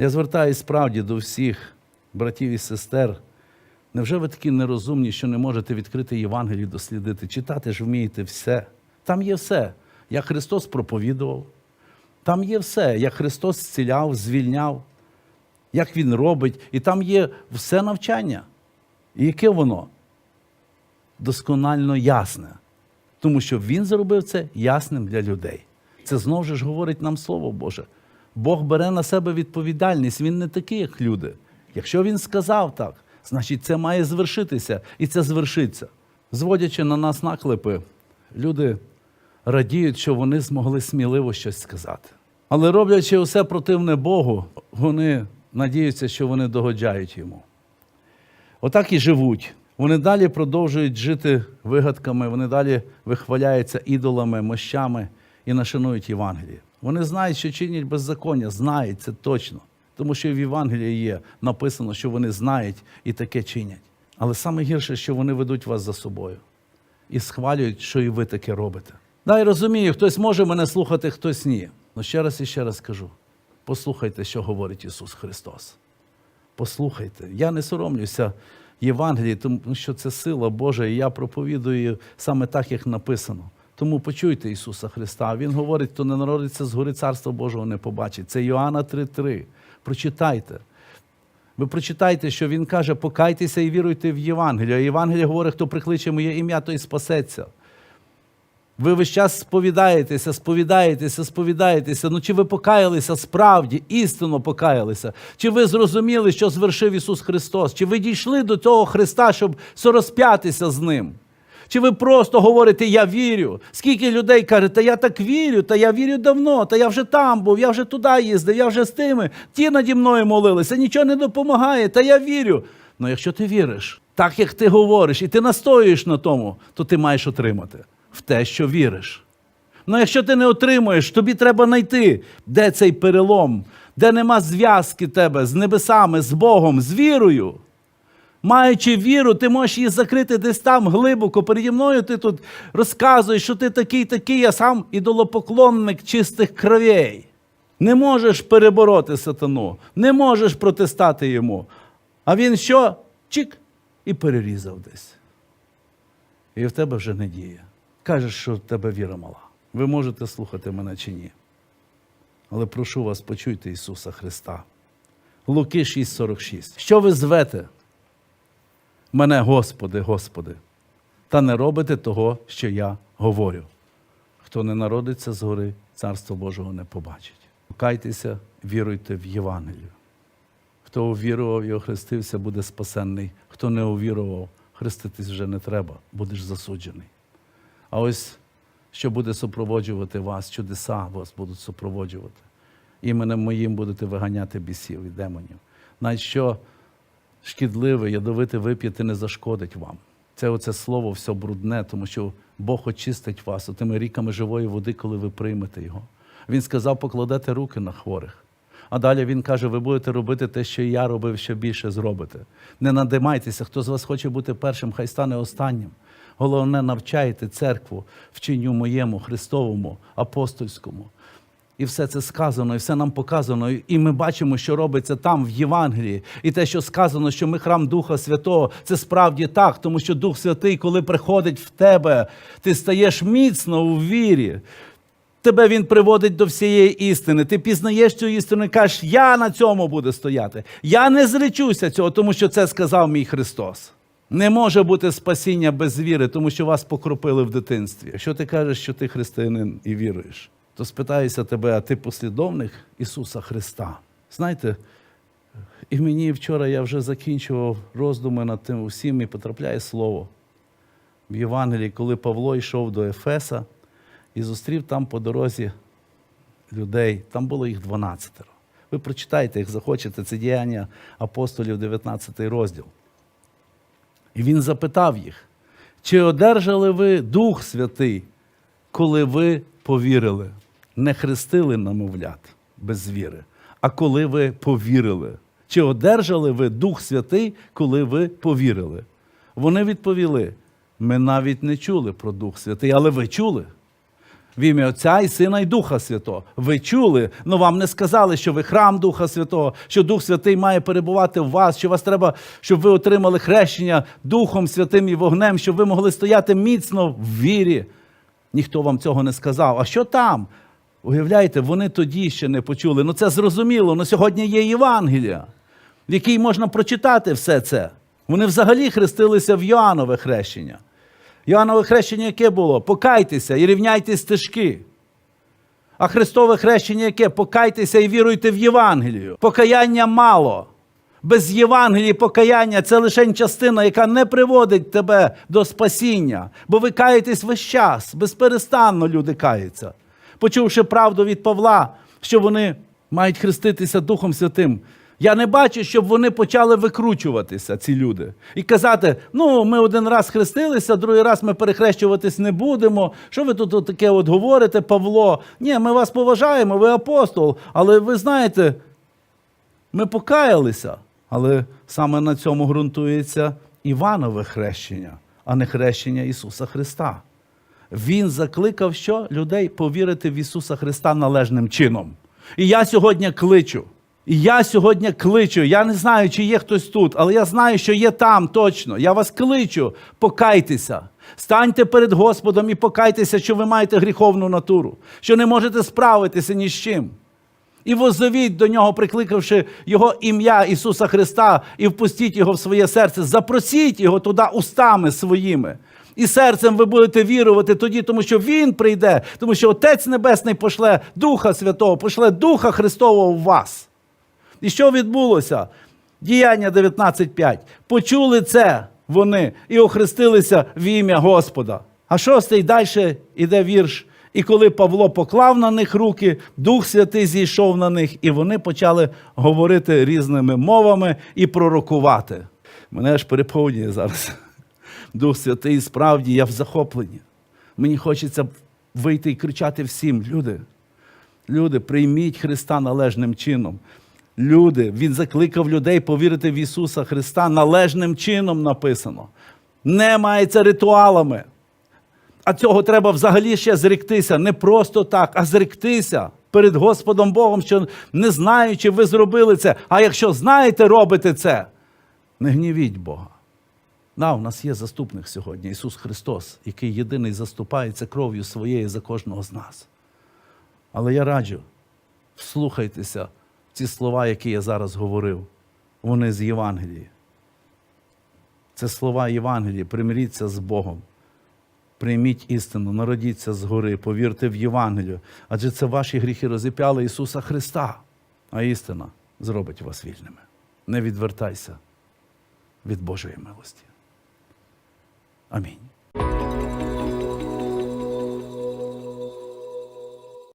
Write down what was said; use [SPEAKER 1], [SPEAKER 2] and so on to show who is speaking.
[SPEAKER 1] Я звертаюся справді до всіх братів і сестер. Невже ви такі нерозумні, що не можете відкрити Євангелію, дослідити? Читати ж вмієте все. Там є все. Як Христос проповідував, там є все, як Христос зціляв, звільняв, як Він робить, і там є все навчання. І яке воно? Досконально ясне. Тому що Він зробив це ясним для людей. Це знову ж говорить нам Слово Боже. Бог бере на себе відповідальність, він не такий, як люди. Якщо він сказав так, значить це має звершитися, і це звершиться. Зводячи на нас наклепи, люди радіють, що вони змогли сміливо щось сказати. Але роблячи усе противне Богу, вони надіються, що вони догоджають йому. Отак і живуть. Вони далі продовжують жити вигадками, вони далі вихваляються ідолами, мощами і нашанують Євангеліє. Вони знають, що чинять беззаконня, знають це точно. Тому що в Євангелії є написано, що вони знають і таке чинять. Але саме гірше, що вони ведуть вас за собою і схвалюють, що і ви таке робите. Да, я розумію, хтось може мене слухати, хтось ні. Але ще раз і ще раз кажу: послухайте, що говорить Ісус Христос. Послухайте, я не соромлюся Євангелії, тому що це сила Божа, і я проповідую саме так, як написано. Тому почуйте Ісуса Христа. Він говорить, хто не народиться згори Царства Божого не побачить. Це Йоанна 3:3. Прочитайте. Ви прочитайте, що Він каже, покайтеся і віруйте в Євангелію. А Євангеліє говорить, хто прикличе моє ім'я, той спасеться. Ви весь час сповідаєтеся, сповідаєтеся, сповідаєтеся. Ну чи ви покаялися справді, істинно покаялися? Чи ви зрозуміли, що звершив Ісус Христос? Чи ви дійшли до того Христа, щоб сорозп'ятися з Ним? Чи ви просто говорите, я вірю? Скільки людей каже, та я так вірю, та я вірю давно, та я вже там був, я вже туди їздив, я вже з тими, ті наді мною молилися, нічого не допомагає, та я вірю. Ну якщо ти віриш, так як ти говориш, і ти настоюєш на тому, то ти маєш отримати в те, що віриш. Ну, якщо ти не отримуєш, тобі треба знайти, де цей перелом, де нема зв'язки тебе з небесами, з Богом, з вірою. Маючи віру, ти можеш її закрити десь там глибоко. Переді мною ти тут розказуєш, що ти такий, такий, а сам ідолопоклонник чистих кровей. Не можеш перебороти сатану, не можеш протистати йому. А він що? Чик і перерізав десь. І в тебе вже не діє. Кажеш, що в тебе віра мала. Ви можете слухати мене чи ні. Але прошу вас, почуйте Ісуса Христа. Луки 6,46. Що ви звете? Мене, Господи, Господи, та не робите того, що я говорю. Хто не народиться згори, Царство Божого не побачить. Покайтеся, віруйте в Євангелію. Хто увірував і охрестився, буде спасенний. Хто не увірував, хреститись вже не треба, будеш засуджений. А ось що буде супроводжувати вас, чудеса вас будуть супроводжувати. Іменем моїм будете виганяти бісів і демонів. Навіть що шкідливе, ядовите вип'яти не зашкодить вам. Це оце слово все брудне, тому що Бог очистить вас отими ріками живої води, коли ви приймете його. Він сказав, покладете руки на хворих. А далі він каже: ви будете робити те, що я робив, що більше зробите. Не надимайтеся, хто з вас хоче бути першим, хай стане останнім. Головне, навчайте церкву вченню моєму, Христовому, апостольському. І все це сказано, і все нам показано. І ми бачимо, що робиться там, в Євангелії. І те, що сказано, що ми храм Духа Святого, це справді так, тому що Дух Святий, коли приходить в тебе, ти стаєш міцно у вірі. Тебе він приводить до всієї істини. Ти пізнаєш цю істину і кажеш, я на цьому буду стояти. Я не зречуся цього, тому що це сказав мій Христос. Не може бути спасіння без віри, тому що вас покропили в дитинстві. Якщо ти кажеш, що ти християнин і віруєш, то спитаюся тебе, а ти послідовник Ісуса Христа. Знаєте, і мені вчора я вже закінчував роздуми над тим усім і потрапляє слово в Євангелії, коли Павло йшов до Ефеса і зустрів там по дорозі людей. Там було їх 12. Ви прочитайте, як захочете, це діяння апостолів, 19 розділ. І він запитав їх, чи одержали ви Дух Святий, коли ви повірили, не хрестили намовлят без віри, а коли ви повірили? Чи одержали ви Дух Святий, коли ви повірили? Вони відповіли: ми навіть не чули про Дух Святий, але ви чули. В ім'я Отця і Сина і Духа Святого. Ви чули, але вам не сказали, що ви храм Духа Святого, що Дух Святий має перебувати в вас, що вас треба, щоб ви отримали хрещення Духом Святим і вогнем, щоб ви могли стояти міцно в вірі. Ніхто вам цього не сказав. А що там? Уявляєте, вони тоді ще не почули. Ну це зрозуміло. Ну сьогодні є Євангелія, в якій можна прочитати все це. Вони взагалі хрестилися в Йоаннове хрещення. Йоаннове хрещення яке було? Покайтеся і рівняйте стежки. А Христове хрещення яке? Покайтеся і віруйте в Євангелію. Покаяння мало. Без Євангелії покаяння це лише частина, яка не приводить тебе до спасіння. Бо ви каєтесь весь час, безперестанно люди каються. Почувши правду від Павла, що вони мають хреститися Духом Святим. Я не бачу, щоб вони почали викручуватися, ці люди, і казати: ну, ми один раз хрестилися, другий раз ми перехрещуватись не будемо. Що ви тут таке от говорите, Павло? Ні, ми вас поважаємо, ви апостол, але ви знаєте, ми покаялися. Але саме на цьому ґрунтується Іванове хрещення, а не хрещення Ісуса Христа. Він закликав що? людей повірити в Ісуса Христа належним чином. І я сьогодні кличу. І я сьогодні кличу. Я не знаю, чи є хтось тут, але я знаю, що є там точно. Я вас кличу, покайтеся. Станьте перед Господом і покайтеся, що ви маєте гріховну натуру, що не можете справитися ні з чим. І воззовіть до нього, прикликавши Його ім'я Ісуса Христа, і впустіть Його в своє серце. Запросіть Його туди устами своїми. І серцем ви будете вірувати тоді, тому що Він прийде, тому що Отець Небесний пошле Духа Святого, пошле Духа Христового в вас. І що відбулося? Діяння 19.5. Почули це вони і охрестилися в ім'я Господа. А шостий далі йде вірш. І коли Павло поклав на них руки, Дух Святий зійшов на них, і вони почали говорити різними мовами і пророкувати. Мене аж переповнює зараз. Дух Святий, справді, я в захопленні. Мені хочеться вийти і кричати всім: люди, люди, прийміть Христа належним чином. Люди, Він закликав людей повірити в Ісуса Христа належним чином написано. Не мається ритуалами. А цього треба взагалі ще зректися. Не просто так, а зректися перед Господом Богом, що не знаючи, ви зробили це. А якщо знаєте, робите це, не гнівіть Бога. Да, у нас є заступник сьогодні, Ісус Христос, який єдиний заступається кров'ю своєю за кожного з нас. Але я раджу, вслухайтеся в ці слова, які я зараз говорив. Вони з Євангелії. Це слова Євангелії. Примиріться з Богом. Прийміть істину, народіться згори, повірте в Євангелію. Адже це ваші гріхи розіп'яли Ісуса Христа, а істина зробить вас вільними. Не відвертайся від Божої милості. 아멘.